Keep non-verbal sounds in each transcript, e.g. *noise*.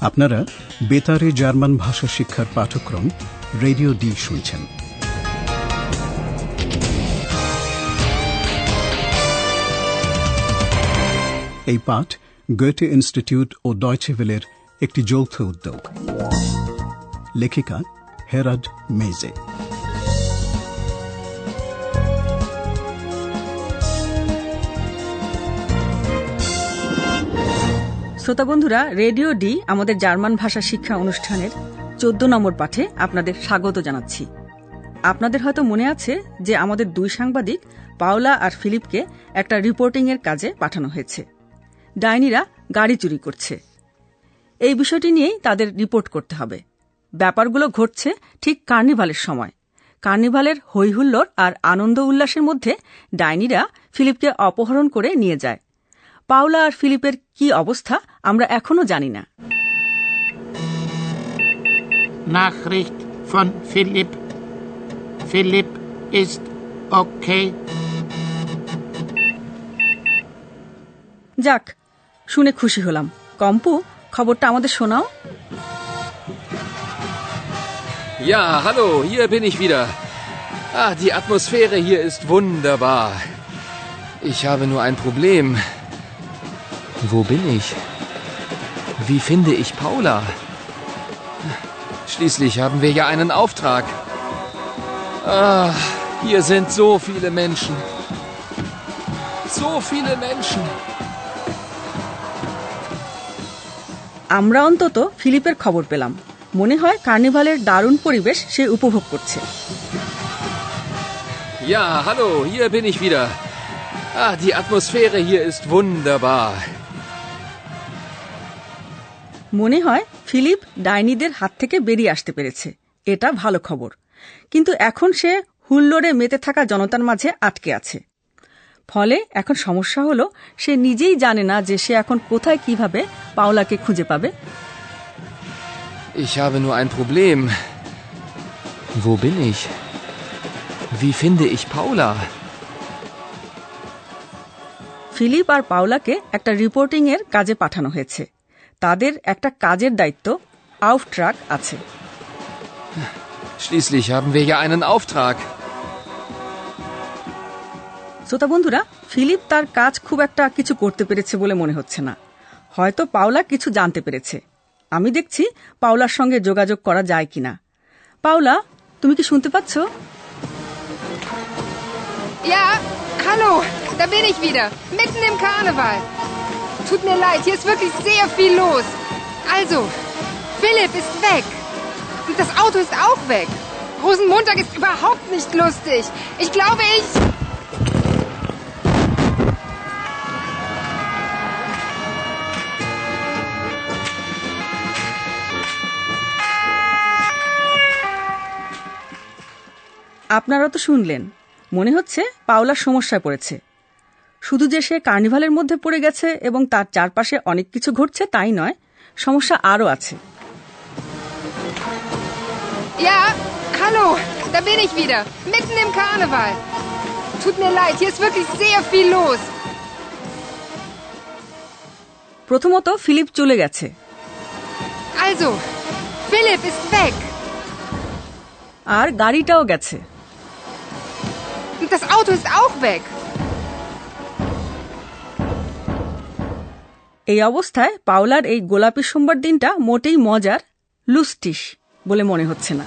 আপনারা বেতারে জার্মান ভাষা শিক্ষার পাঠক্রম রেডিও ডি শুনছেন। এই পাঠ গোয়েটে ইনস্টিটিউট ও ডয়চেভেলের একটি যৌথ উদ্যোগ। লেখিকা হেরাড মেজে শ্রোতা বন্ধুরা, রেডিও ডি, আমাদের জার্মান ভাষা শিক্ষা অনুষ্ঠানের চোদ্দ নম্বর পাঠে আপনাদের স্বাগত জানাচ্ছি। আপনাদের হয়তো মনে আছে যে আমাদের দুই সাংবাদিক, পাওলা আর ফিলিপকে একটা রিপোর্টিং এর কাজে পাঠানো হয়েছে। ডাইনিরা গাড়ি চুরি করছে। এই বিষয়টি নিয়েই তাদের রিপোর্ট করতে হবে। ব্যাপারগুলো ঘটছে ঠিক কার্নিভালের সময়। কার্নিভালের হৈহুল্লোর আর আনন্দ উল্লাসের মধ্যে ডাইনিরা ফিলিপকে অপহরণ করে নিয়ে যায়। পাওলা আর ফিলিপের কি অবস্থা আমরা এখনও জানি না Nachricht von Philipp. Philipp ist okay. যাক শুনে খুশি হলাম কম্পু খবরটা আমাদের শোনাও Ja, hallo, hier bin ich wieder. Ah, die Atmosphäre hier ist wunderbar. Ich habe nur ein Problem. Wo bin ich? Wie finde ich Paula? Schließlich haben wir ja einen Auftrag. Ah, hier sind so viele Menschen. So viele Menschen. আমরা অন্তত ফিলিপের খবর পেলাম মনে হয় কার্নিভালের দারুণ পরিবেশ সে উপভোগ করছে Ja, hallo, hier bin ich wieder. Ah, die Atmosphäre hier ist wunderbar. মনে হয় ফিলিপ ডাইনিদের হাত থেকে বেরিয়ে আসতে পেরেছে এটা ভালো খবর কিন্তু এখন সে হুল্লোড়ে মেতে থাকা জনতার মাঝে আটকে আছে ফলে এখন সমস্যা হলো সে নিজেই জানে না যে সে এখন কোথায় কীভাবে পাওলাকে খুঁজে পাবে Ich habe nur ein Problem. Wo bin ich? Wie finde ich Paula? Philip আর পাওলাকে একটা রিপোর্টিং এর কাজে পাঠানো হয়েছে তাদের একটা কাজের দায়িত্ব আউফ ট্রাক আছে। Schließlich haben wir ja einen Auftrag. শ্রোতা বন্ধুরা ফিলিপ তার কাজ খুব একটা কিছু করতে পেরেছে বলে মনে হচ্ছে না। হয়তো পাওলা কিছু জানতে পেরেছে। আমি দেখছি পাওলার সঙ্গে যোগাযোগ করা যায় কিনা। পাওলা তুমি কি শুনতে পাচ্ছ? Ja, hallo, da bin ich wieder, mitten im Karneval. Tut mir leid, hier ist wirklich sehr viel los. Also, Philipp ist weg. Und das Auto ist auch weg. Rosenmontag ist überhaupt nicht lustig. Ich glaube, ich... আপনারা তো শুনলেন মনে হচ্ছে পাওলার সমস্যায় পড়েছে শুধু যে সে কার্নিভালের মধ্যে পড়ে গেছে এবং তার চারপাশে অনেক কিছু ঘটছে তাই নয় সমস্যা আরও আছে। প্রথমত ফিলিপ চলে গেছে। আর গাড়িটাও গেছে। Das Auto ist auch. এই অবস্থায় পাওলার এই গোলাপি সোমবার দিনটা মোটেই মজার লুস্টিস বলে মনে হচ্ছে না।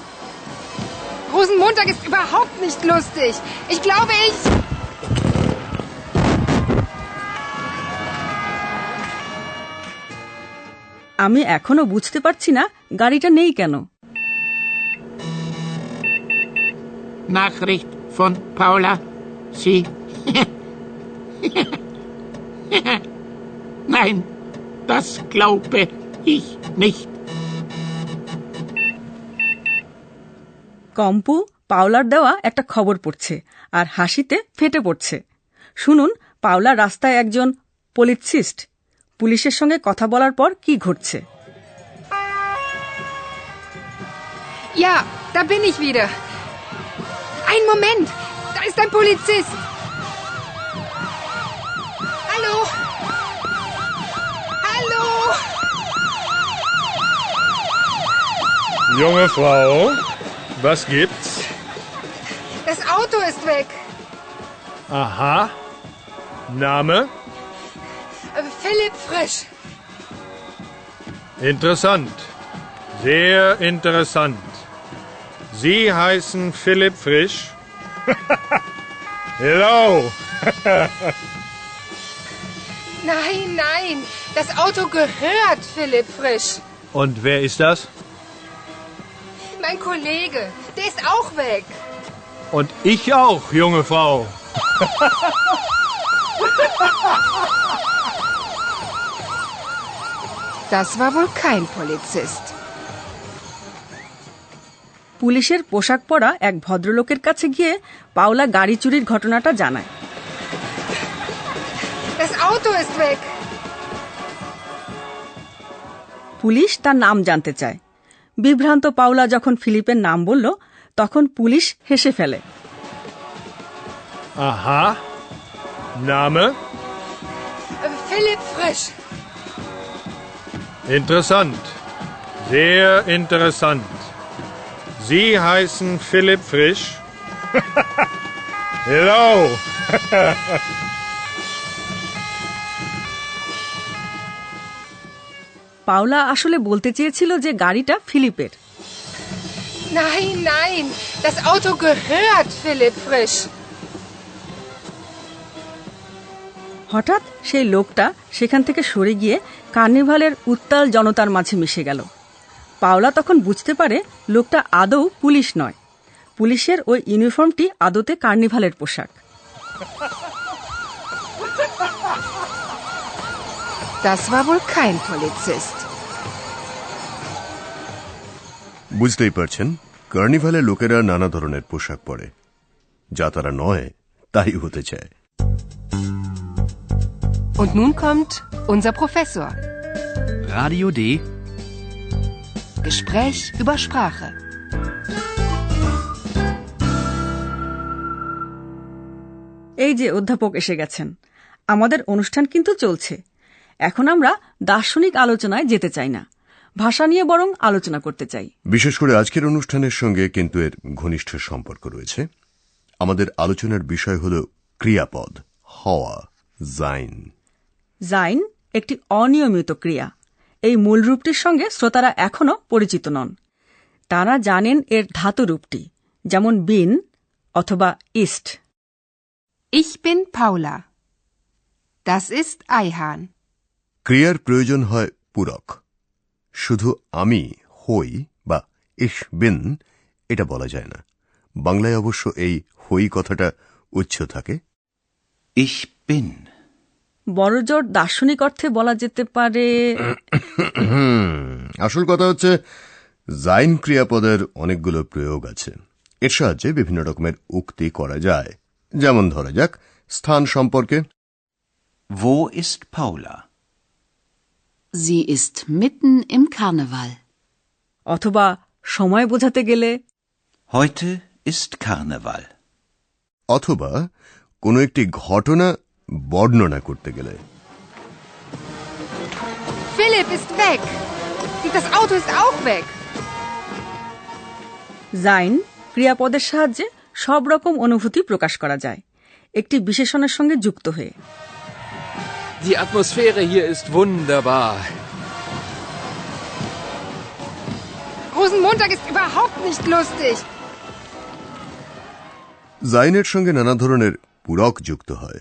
আমি এখনও বুঝতে পারছি না গাড়িটা নেই কেন। *laughs* Nein, Das glaube ich nicht. কম্পু পাওলার দেওয়া একটা খবর পড়ছে আর হাসিতে ফেটে পড়ছে শুনুন পাওলার রাস্তায় একজন পলিসিস্ট পুলিশের সঙ্গে কথা বলার পর কি ঘটছে Ja, da bin ich wieder. Ein Moment, da ist ein Hallo. Junge Frau, was gibt's? Das Auto ist weg. Aha. Name? Äh, Philipp Frisch. Interessant. Sehr interessant. Sie heißen Philipp Frisch? *laughs* Hello. Nein, nein. Das Auto gehört Philipp Frisch. Und wer ist das? Mein Kollege. Der ist auch weg. Und ich auch, junge Frau. Das war wohl kein Polizist. পুলিশের পোশাক পরা এক ভদ্রলোকের কাছে গিয়ে পাওলা গাড়ি চুরির ঘটনাটা জানায় Das Auto ist weg. Police তার নাম জানতে চায় বিভ্রান্ত পাওলা যখন ফিলিপের নাম বলল তখন পুলিশ হেসে ফেলে। আহা নাম? ফিলিপ ফ্রেশ। ইন্টারেসান্ট জেয়ার ইন্টারেসান্ট জি হাইসেন ফিলিপ ফ্রেশ হ্যালো পাওলা আসলে বলতে চেয়েছিল যে গাড়িটা ফিলিপের Nein, nein. Das Auto gehört Philipp Frisch. হঠাৎ সেই লোকটা সেখান থেকে সরে গিয়ে কার্নিভালের উত্তাল জনতার মাঝে মিশে গেল পাওলা তখন বুঝতে পারে লোকটা আদৌ পুলিশ নয় পুলিশের ওই ইউনিফর্মটি আদতে কার্নিভালের পোশাক Das war wohl kein Polizist. বুঝতেই পারছেন কার্নিভালে লোকেরা নানা ধরনের পোশাক পরে। যা তারা নয় তাই হতে চায়। এই যে অধ্যাপক এসে গেছেন। আমাদের অনুষ্ঠান কিন্তু চলছে। এখন আমরা দার্শনিক আলোচনায় যেতে চাই না। ভাষা নিয়ে বরং আলোচনা করতে চাই। বিশেষ করে আজকের অনুষ্ঠানের সঙ্গে কিন্তু এর ঘনিষ্ঠ সম্পর্ক রয়েছে। আমাদের আলোচনার বিষয় হল ক্রিয়াপদ হওয়া জাইন জাইন একটি অনিয়মিত ক্রিয়া। এই মূল রূপটির সঙ্গে শ্রোতারা এখনও পরিচিত নন। তারা জানেন এর ধাতু রূপটি যেমন বিন অথবা ইস্ট। Ich bin Paula. Das ist Eihahn. ক্রিয়ার প্রয়োজন হয় পূরক। শুধু আমি হই বা ইস বিন এটা বলা যায় না। বাংলায় অবশ্য এই হই কথাটা উচ্চ থাকে। Ich bin. বড়জোর দার্শনিক অর্থে বলা যেতে পারে আসল কথা হচ্ছে জাইন ক্রিয়াপদের অনেকগুলো প্রয়োগ আছে। এর সাহায্যে বিভিন্ন রকমের উক্তি করা যায়। যেমন ধরা যাক স্থান সম্পর্কে। Wo ist Paula? Sie ist mitten im Karneval. অথবা সময় বোঝাতে গেলে Heute ist Karneval. অথবা কোনো একটি ঘটনা বর্ণনা করতে গেলে Philipp ist weg. Das Auto ist auch weg. Zain ক্রিয়াপদের সাহায্যে সব রকম অনুভূতি প্রকাশ করা যায় একটি বিশেষণের সঙ্গে যুক্ত হয়ে Die Atmosphäre hier ist wunderbar. Rosenmontag ist überhaupt nicht lustig. জাইনের সঙ্গে নানা ধরনের পূরক যুক্ত হয়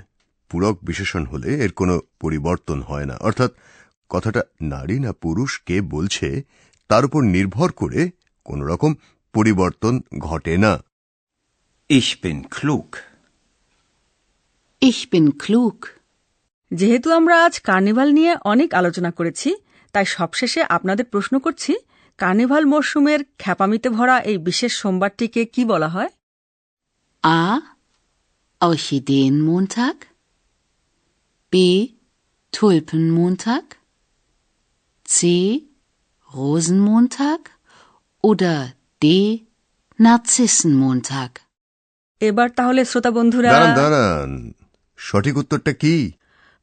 পূরক বিশেষণ হলে এর কোনো পরিবর্তন হয় না অর্থাৎ কথাটা নারী না পুরুষ কে বলছে তার উপর নির্ভর করে কোনো রকম পরিবর্তন ঘটে না Ich bin klug. Ich bin klug. যেহেতু আমরা আজ কার্নিভাল নিয়ে অনেক আলোচনা করেছি তাই সবশেষে আপনাদের প্রশ্ন করছি কার্নিভাল মরশুমের খ্যাপামিতে ভরা এই বিশেষ সোমবারটিকে কি বলা হয় A. Orchideenmontag. B. Tulpenmontag. C. Rosenmontag. Oder D. Narzissenmontag. এবার তাহলে শ্রোতা বন্ধুরা দাঁড়ান দাঁড়ান সঠিক উত্তরটা কি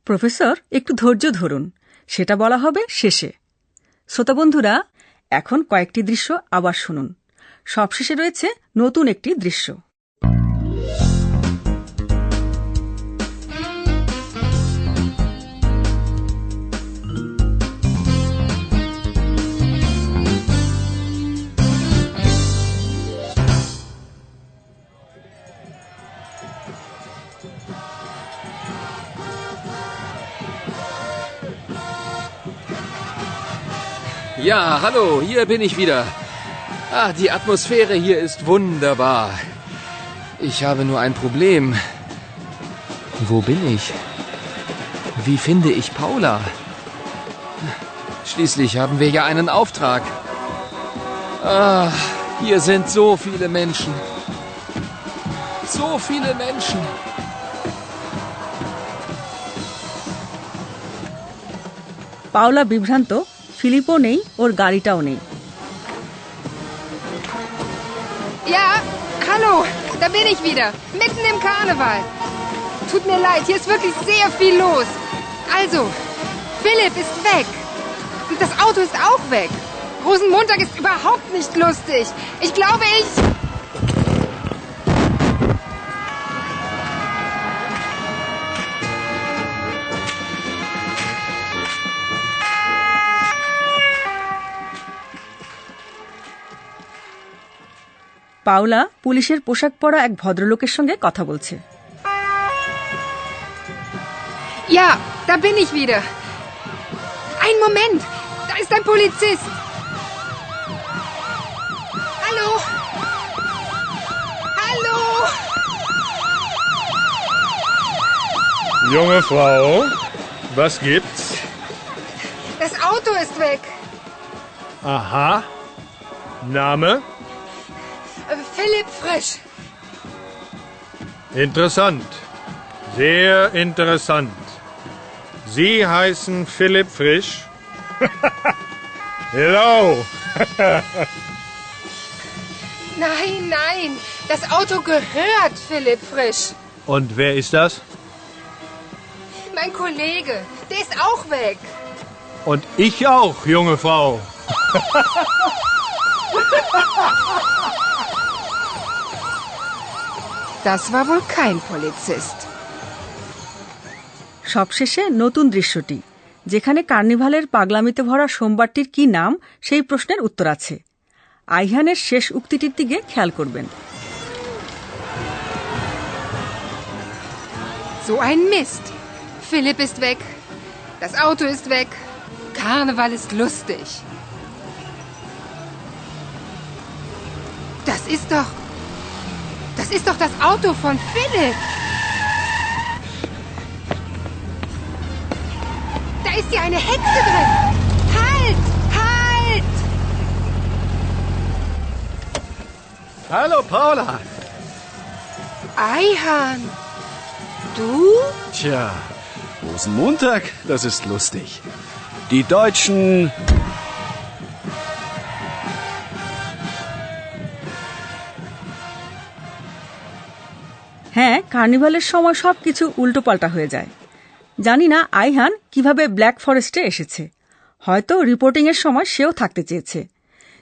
প্রফেসর, একটু ধৈর্য ধরুন। সেটা বলা হবে শেষে। শ্রোতা বন্ধুরা, এখন কয়েকটি দৃশ্য আবার শুনুন। সবশেষে রয়েছে নতুন একটি দৃশ্য। Ja, hallo, hier bin ich wieder. Ah, die Atmosphäre hier ist wunderbar. Ich habe nur ein Problem. Wo bin ich? Wie finde ich Paula? Schließlich haben wir ja einen Auftrag. Ah, hier sind so viele Menschen. So viele Menschen. Paula Bibranto? ফিলিপও নেই ওর গাড়িটাও নেই Ja, hallo, da bin ich wieder. Mitten im Karneval. Tut mir leid, hier ist wirklich sehr viel los. Also, Philipp ist weg. Und das Auto ist auch weg. Rosenmontag ist überhaupt nicht lustig. Ich glaube, ich... Paula পুলিশের পোশাক পরা এক ভদ্রলোকের সঙ্গে কথা বলছে Ja, da bin ich wieder. Ein Moment, da ist ein Polizist. Hallo? Hallo? Junge Frau, was gibt's? Das Auto ist weg. Aha. Name? Philipp Frisch. Interessant. Sehr interessant. Sie heißen Philipp Frisch? *laughs* Hello. *laughs* Nein, nein, das Auto gehört Philipp Frisch. Und wer ist das? Mein Kollege, der ist auch weg. Und ich auch, junge Frau. *laughs* Das war wohl kein Polizist. সবশেষে নতুন দৃশ্যটি যেখানে কার্নিভালের পাগলামিতে ভরা সোমবারটির কি নাম সেই প্রশ্নের উত্তর আছে আইহানের শেষ উক্তিটির দিকে খেয়াল করবেন So ein Mist. Philipp ist weg. Das Auto ist weg. Karneval ist lustig. Das ist doch. Das ist doch das Auto von Philipp. Da ist ja eine Hexe drin. Halt! Halt! Hallo Paula. Eihan. Du? Tja, Rosenmontag, das ist lustig. Die Deutschen. হ্যাঁ কার্নিভালের সময় সব সবকিছু উল্টোপাল্টা হয়ে যায়। জানি না Ayhan কীভাবে ব্ল্যাক ফরেস্টে এসেছে। হয়তো রিপোর্টিংয়ের সময় সেও থাকতে চেয়েছে।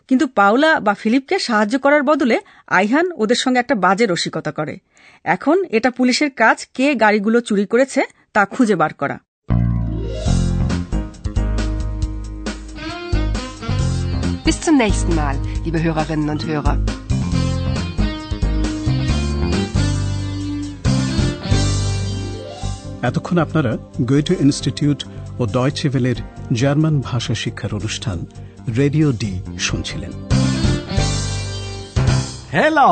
কিন্তু পাওলা বা ফিলিপকে সাহায্য করার বদলে আইহান ওদের সঙ্গে একটা বাজে রসিকতা করে। এখন এটা পুলিশের কাজ কে গাড়িগুলো চুরি করেছে তা খুঁজে বার করা। Bis zum nächsten Mal, liebe Hörerinnen und Hörer. এতক্ষণ আপনারা গোয়েটো ইনস্টিটিউট ও ডয়চেভেলের জার্মান ভাষা শিক্ষার অনুষ্ঠান রেডিও ডি শুনছিলেন Hello.